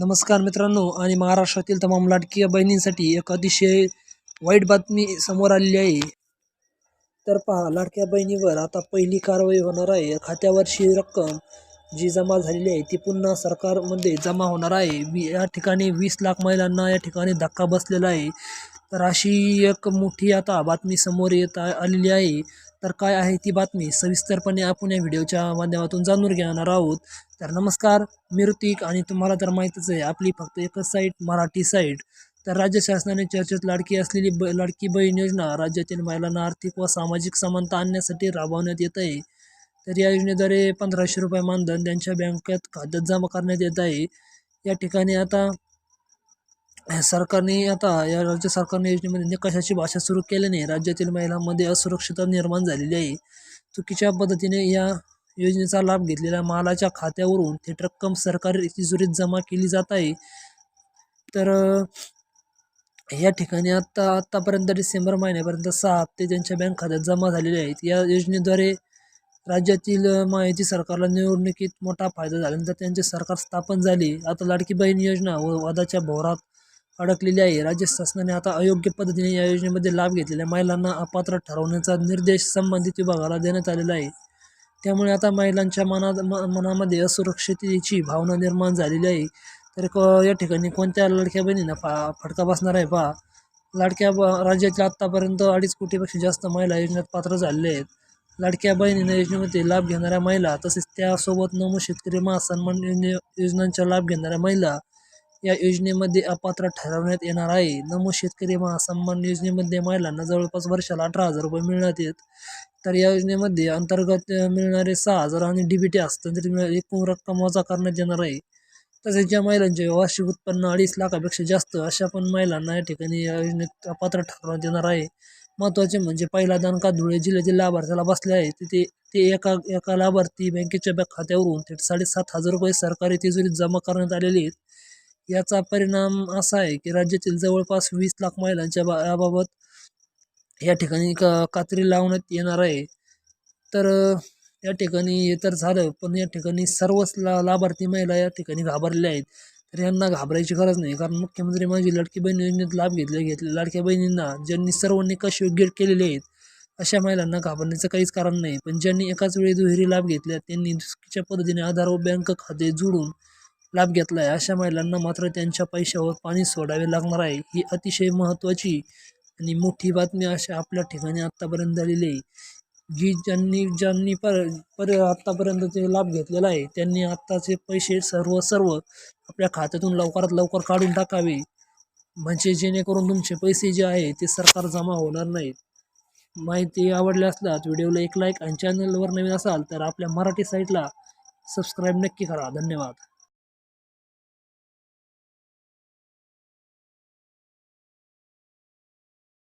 नमस्कार मित्रांनो आणि महाराष्ट्रातील तमाम लाडकी बहिणींसाठी एक अतिशय वाईट बातमी समोर आलेली आहे. तर पहा लाडक्या बहिणीवर आता पहिली कारवाई होणार आहे. खात्यावरची रक्कम जी जमा झालेली आहे ती पुन्हा सरकारमध्ये जमा होणार आहे. वी या ठिकाणी वीस लाख महिलांना या ठिकाणी धक्का बसलेला आहे. तर अशी एक मोठी आता बातमी समोर येत आलेली आहे. तर काय आहे ती बातमी सविस्तरपणे आपण या व्हिडिओच्या माध्यमातून जाणून घेणार आहोत. तर नमस्कार मी ऋतिक आणि तुम्हाला तर माहीतच आहे आपली फक्त एकच साईट मराठी साईट तर राज्य शासनाने चर्चेत लाडकी असलेली ब लाडकी बहीण योजना राज्यातील महिलांना आर्थिक व सामाजिक समानता आणण्यासाठी राबवण्यात येत आहे. तर या योजनेद्वारे पंधराशे रुपये मानधन त्यांच्या बँकेत खात्यात जमा करण्यात येत आहे. या ठिकाणी आता सरकारने आता या राज्य सरकारने योजनेमध्ये निकषाची भाषा सुरू केल्याने राज्यातील महिलांमध्ये असुरक्षितता निर्माण झालेली आहे. चुकीच्या पद्धतीने या योजनेचा लाभ घेतलेल्या मालाच्या खात्यावरून थेट रक्कम सरकारी तिजोरीत जमा केली जात आहे. तर या ठिकाणी आत्ता आत्तापर्यंत डिसेंबर महिन्यापर्यंत सहा हप्ते त्यांच्या बँक खात्यात जमा झालेले आहेत. या योजनेद्वारे राज्यातील माहिती सरकारला निवडणुकीत मोठा फायदा झाल्यानंतर त्यांचे सरकार स्थापन झाले. आता लाडकी बहीण योजना व वादाच्या भोवरात अडकलेली आहे. राज्य शासनाने आता अयोग्य पद्धतीने या योजनेमध्ये लाभ घेतलेल्या महिलांना अपात्र ठरवण्याचा निर्देश संबंधित विभागाला देण्यात आलेला आहे. त्यामुळे आता महिलांच्या मनात म मनामध्ये असुरक्षिततेची भावना निर्माण झालेली आहे. तर क या ठिकाणी कोणत्या लाडक्या बहिणींना फा फटका बसणार आहे पहा. लाडक्या ब राज्यातील आत्तापर्यंत अडीच कोटीपेक्षा जास्त महिला योजनेत पात्र झालेले आहेत. लाडक्या बहिणींना योजनेमध्ये लाभ घेणाऱ्या महिला तसेच त्यासोबत नमो शेतकरी महासन्मान योजने योजनांचा लाभ घेणाऱ्या महिला या योजनेमध्ये अपात्र ठरवण्यात येणार आहे. नमो शेतकरी महासन्मान योजनेमध्ये महिलांना जवळपास वर्षाला अठरा हजार रुपये मिळण्यात येत. तर या योजनेमध्ये अंतर्गत मिळणारे सहा हजार आणि डी बी टी हस्तांतरित मिळ- एकूण रक्कम वजा करण्यात येणार आहे. तसेच ज्या महिलांचे वार्षिक उत्पन्न अडीच लाखापेक्षा जास्त अशा पण महिलांना या ठिकाणी या योजनेत अपात्र ठरवण्यात येणार आहे. महत्त्वाचे म्हणजे पहिला दानका धुळे जिल्ह्यातील लाभार्थ्याला बसले आहे तिथे ते एका एका लाभार्थी बँकेच्या बँक खात्यावरून थेट साडेसात हजार रुपये सरकारी तिजोरीत जमा करण्यात आलेले आहेत. याचा परिणाम असा आहे की राज्यातील जवळपास वीस लाख महिलांच्या बा याबाबत या ठिकाणी क कात्री लावण्यात येणार आहे. तर या ठिकाणी हे तर झालं पण या ठिकाणी सर्वच ला लाभार्थी महिला या ठिकाणी घाबरलेल्या आहेत. तर यांना घाबरायची गरज नाही कारण मुख्यमंत्री माझी लाडकी बहीण योजनेत लाभ घेतले घेतले लाडक्या बहिणींना ज्यांनी सर्व निकष योग्य केलेले आहेत अशा महिलांना घाबरण्याचं काहीच कारण नाही. पण ज्यांनी एकाच वेळी दुहेरी लाभ घेतल्या त्यांनी चुकीच्या पद्धतीने आधार व बँक खाते जोडून लाभ घेतला आहे अशा महिलांना मात्र त्यांच्या पैशावर पाणी सोडावे लागणार आहे ही अतिशय महत्त्वाची आणि मोठी बातमी अशा आपल्या ठिकाणी आत्तापर्यंत झालेली आहे. जी ज्यांनी ज्यांनी पर पर आत्तापर्यंत ते लाभ घेतलेला आहे त्यांनी आत्ताचे पैसे सर्व सर्व आपल्या खात्यातून लवकरात लवकर काढून टाकावे. म्हणजे जेणेकरून तुमचे पैसे जे आहे ते सरकार जमा होणार नाहीत. माहिती आवडली असल्यास व्हिडिओला एक लाईक आणि चॅनलवर नवीन असाल तर आपल्या मराठी साईटला सबस्क्राईब नक्की करा. धन्यवाद.